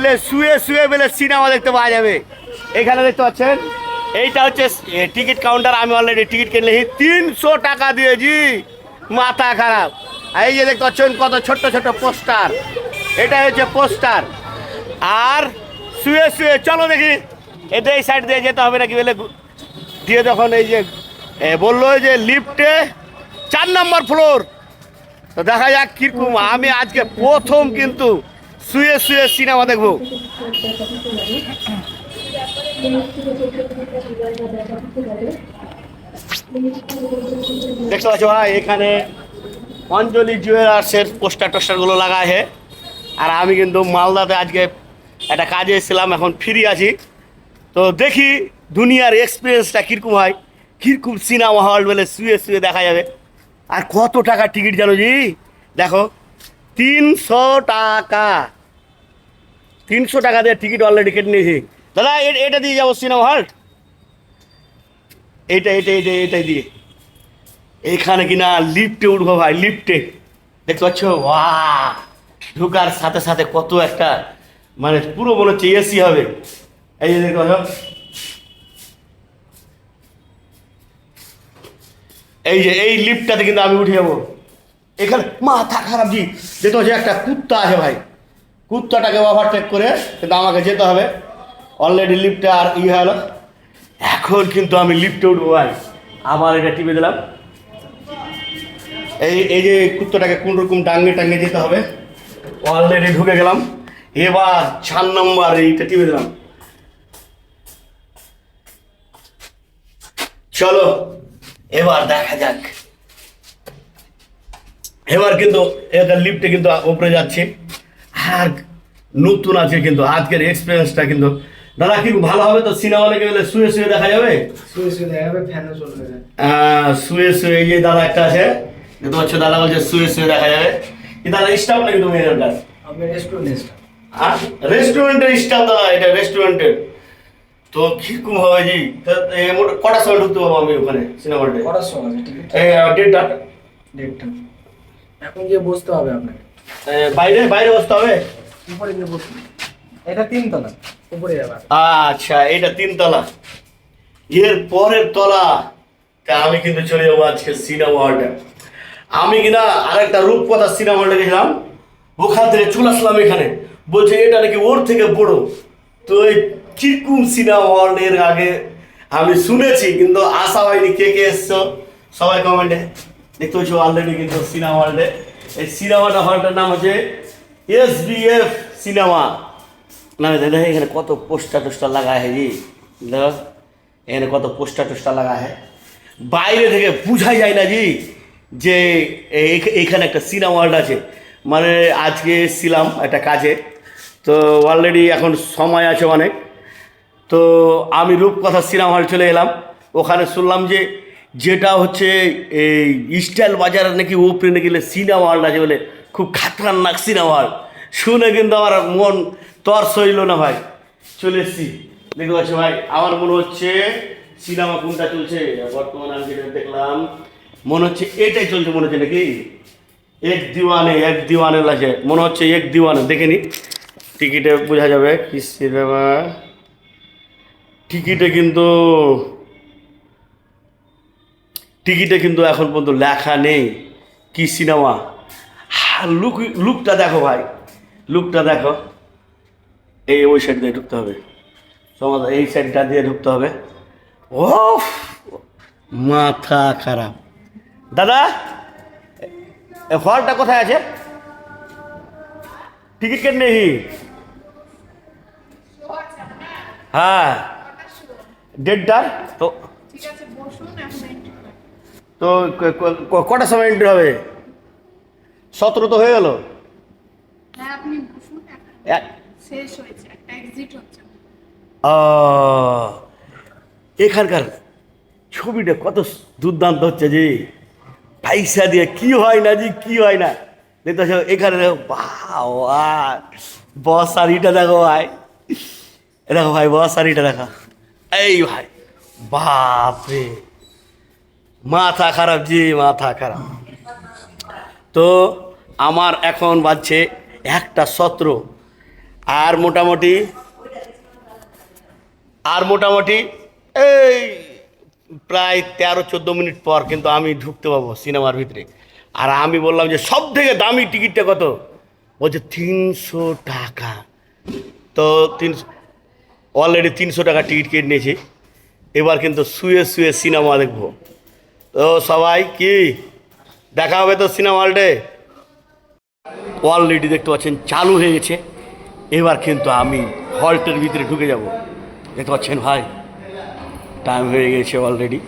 বেলে, শুয়ে শুয়ে বেলে সিনেমা দেখতে পাওয়া যাবে। এখানে দেখতে পাচ্ছেন, এইটা হচ্ছে টিকিট কাউন্টার আমি অলরেডি টিকিট কিনলে তিনশো টাকা দিয়েছি। মাথা খারাপ। আর এই যে দেখতে পাচ্ছেন, কত ছোট্ট ছোট্ট পোস্টার এটা হচ্ছে পোস্টার আর শুয়ে শুয়ে, চলো দেখি। এটা এই সাইড দিয়ে যেতে হবে নাকি বলে দিয়ে তখন এই যে বলল যে লিফটে চার নম্বর ফ্লোর তো দেখা যাক কীরকম। আমি আজকে প্রথম কিন্তু শুয়ে শুয়ে সিনেমা দেখব। দেখতে পাচ্ছ ভাই, এখানে অঞ্জলি জুয়েলার্সের পোস্টার টোস্টারগুলো লাগা আছে আর আমি কিন্তু মালদাতে আজকে একটা কাজে এসেছিলাম, এখন ফিরি আছি। তো দেখি দুনিয়ার এক্সপিরিয়েন্সটা কীরকম হয়, কীরকম সিনেমা হল বলে শুয়ে শুয়ে দেখা যাবে। আর কত টাকা টিকিট জানো জি? দেখো তিনশো টাকা। তিনশো টাকা দিয়ে টিকিট অলরেডি কেটে নিয়েছি। দাদা এটা দিয়ে যাব সিনেমা হল এইটা এইটা এইটা এটাই দিয়ে। এইখানে কিনা লিফটে উঠবো ভাই লিফটে দেখতে পাচ্ছ? ওয়া ঢুকার সাথে সাথে কত একটা মানে পুরো মনে হচ্ছে এসি হবে। এই যে পাচ্ছ? এই যে, এই লিফটটাতে কিন্তু আমি উঠে যাব। এখানে মাথা খারাপ জি। দেখতে পাচ্ছি একটা কুত্তা আছে ভাই, কুত্তাটাকে ওভারটেক করে কিন্তু আমাকে যেতে হবে। অলরেডি লিফটে আর ই হলো এখন কিন্তু আমি লিফটে উঠবো ভাই। আবার এটা টিপে দিলাম। এই এই যে কুত্তাটাকে কোন রকম টাঙ্গে টাঙ্গে যেতে হবে। অলরেডি ঢুকে গেলাম। এবার চার নম্বর এইটা টিপে দিলাম। চলো, এবার দেখা যাক। এবার কিন্তু এটা লিফটে কিন্তু উপরে যাচ্ছে। আর নতুন আছে কিন্তু আজকের এক্সপিরিয়েন্সটা কিন্তু। দাদা কি ভালো হবে তো সিনেমা লেগে গেলে? শুয়ে শুয়ে দেখা যাবে? শুয়ে শুয়ে এই যে দাদা একটা আছে দেখতে পাচ্ছ দাদা বলছে শুয়ে শুয়ে দেখা যাবে। কি দাদা স্টাফ নাকি তুমি আমি আর রেস্টুরেন্টের স্টাফ দাদা এটা রেস্টুরেন্টের তো কীরকম হবে জি? কটার সময় ঢুকতে পারব আমি ওখানে সিনেমা হলে কটার সময় দেড়টা। ডেটটা এখন গিয়ে বসতে হবে আপনাকে। বাইরে বাইরে বসতে হবে? উপরে গিয়ে বসুন। এটা তিনতলা। উপরে যাবার আচ্ছা এটা তিনতলা। এর পরের তলা। তা আমি কিন্তু চলে যাব আজকে সিনেমা হলটা আমি কিনা আরেকটা রূপকথা সিনেমা হলটা গেছিলাম? ওখান থেকে চলে আসলাম এখানে। বলছে এটা নাকি ওর থেকে বড়? তো এই কীরকম সিনেমা হল এর আগে আমি শুনেছি কিন্তু আশা হয়নি কে কে এসছো। সবাই কমেন্টে দেখতে পাচ্ছ অলরেডি কিন্তু সিনেমা হলটে এই সিনেমাটা হলটার নাম হচ্ছে এস বি এফ সিনেমা না দেখো এখানে কত পোস্টার টোস্টার লাগা হয় জি। দেখো, এখানে কত পোস্টার টোস্টার লাগা হয় বাইরে থেকে বোঝা যায় না জি যে এখানে একটা সিনেমা হল আছে। মানে আজকে এসেছিলাম একটা কাজে। তো অলরেডি এখন সময় আছে অনেক। তো আমি রূপকথা সিনেমা হল চলে এলাম। ওখানে শুনলাম যে যেটা হচ্ছে এই স্টাইল বাজারের নাকি উপরে নাকি সিনেমা হল আছে বলে খুব খাতরানাক সিনেমা হল। শুনে কিন্তু আমার মন তর সইল না ভাই। চলে এসছি। দেখতে পাচ্ছি ভাই, আমার মনে হচ্ছে সিনেমা কোনটা চলছে? বর্তমানে আমি যেটা দেখলাম, মনে হচ্ছে এটাই চলছে মনে হচ্ছে নাকি? এক দিওয়ানে এক দিওয়ানে লাগে মনে হচ্ছে এক দিওয়ানে। দেখে নি। টিকিটে বোঝা যাবে কি সিনেমা টিকিটে কিন্তু টিকিটে কিন্তু এখন পর্যন্ত লেখা নেই। কি সিনেমা? লুক লুকটা দেখো ভাই। লুকটা দেখো। এই ওই সাইড দিয়ে ঢুকতে হবে। সমাজ এই সাইডটা দিয়ে ঢুকতে হবে। ও মাথা খারাপ। দাদা হলটা কোথায় আছে? টিকিট কেটে নেই। হ্যাঁ। দেড়টার তো তো ক- ক- ক- কটার সময় এন্ট্রি হবে? সতেরো তো হয়ে গেল। হ্যাঁ এখানকার ছবিটা কত দুর্দান্ত হচ্ছে যে পয়সা দিয়ে কি হয় না জি কি হয় না। দেখতে এখানে দেখো বস শাড়িটা দেখো ভাই। দেখো ভাই বস শাড়িটা দেখো। এই ভাই বাপরে। মাথা খারাপ, জি, মাথা খারাপ। তো আমার এখন বাজছে একটা সত্র। আর মোটামুটি আর মোটামুটি এই প্রায় তেরো, চোদ্দ মিনিট পর কিন্তু আমি ঢুকতে পাবো সিনেমার ভিতরে। আর আমি বললাম যে সব থেকে দামি টিকিটটা কত? বলছে, তিনশো টাকা। তো তিনশো অলরেডি তিনশো টাকা টিকিট কেটে নিয়েছি। এবার কিন্তু শুয়ে শুয়ে সিনেমা দেখব। তো সবাই কি? দেখা হবে তো সিনেমা হলটে অলরেডি দেখতে পাচ্ছেন, চালু হয়ে গেছে। এবার কিন্তু আমি হলটের ভিতরে ঢুকে যাব। দেখতে পাচ্ছেন ভাই টাইম হয়ে গেছে অলরেডি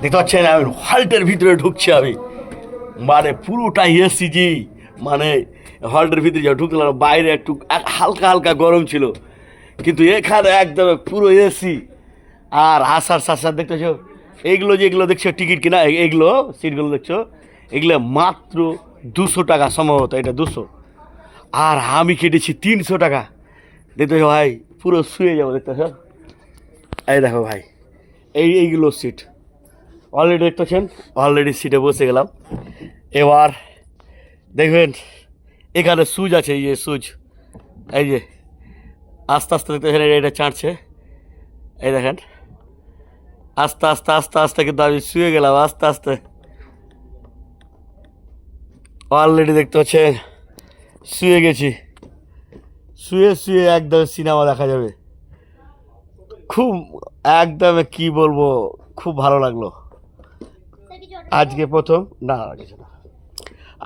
দেখতে পাচ্ছেন, আমি হলটের ভিতরে ঢুকছি আমি। মানে পুরোটাই এসি জি। মানে হলটের ভিতরে যা ঢুকলাম, বাইরে একটু এক- হালকা হালকা গরম ছিল। কিন্তু এখানে একদম পুরো এসি আর আসার সাথে সাথে দেখতেছো এইগুলো যেগুলো দেখছ, টিকিট কিনা, এ- এইগুলো সিটগুলো দেখছ, এগুলো মাত্র দুশো টাকা সম্ভবত, এটা দুশো। আর আমি কেটেছি তিনশো টাকা। দেখতেছো ভাই, পুরো শুয়ে যাব, দেখতেছো? এই দেখো ভাই, এই এইগুলো সিট অলরেডি দেখতেছেন? অলরেডি সিটে বসে গেলাম। এবার দেখবেন, এখানে সুজ আছে, এই যে সুজ। এই যে, আস্তে আস্তে দেখতেছেন এটা চাঁটছে। এই দেখেন। আস্তে আস্তে আস্তে আস্তে কিন্তু আমি শুয়ে গেলাম, আস্তে আস্তে। অলরেডি দেখতে পাচ্ছেন, শুয়ে গেছি। শুয়ে শুয়ে একদম সিনেমা দেখা যাবে। খুব, একদম কি বলব, খুব ভালো লাগল। আজকে প্রথম, না না।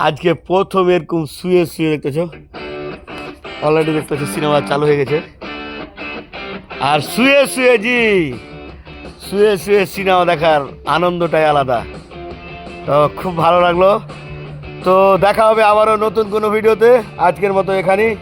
আজকে প্রথম এরকম শুয়ে শুয়ে দেখতেছো অলরেডি দেখতেছো সিনেমা চালু হয়ে গেছে। আর শুয়ে শুয়ে জি। শুয়ে শুয়ে সিনেমা দেখার আনন্দটাই আলাদা। তো খুব ভালো লাগল। তো দেখা হবে আবারও নতুন কোনো ভিডিওতে। আজকের মতো এখানেই।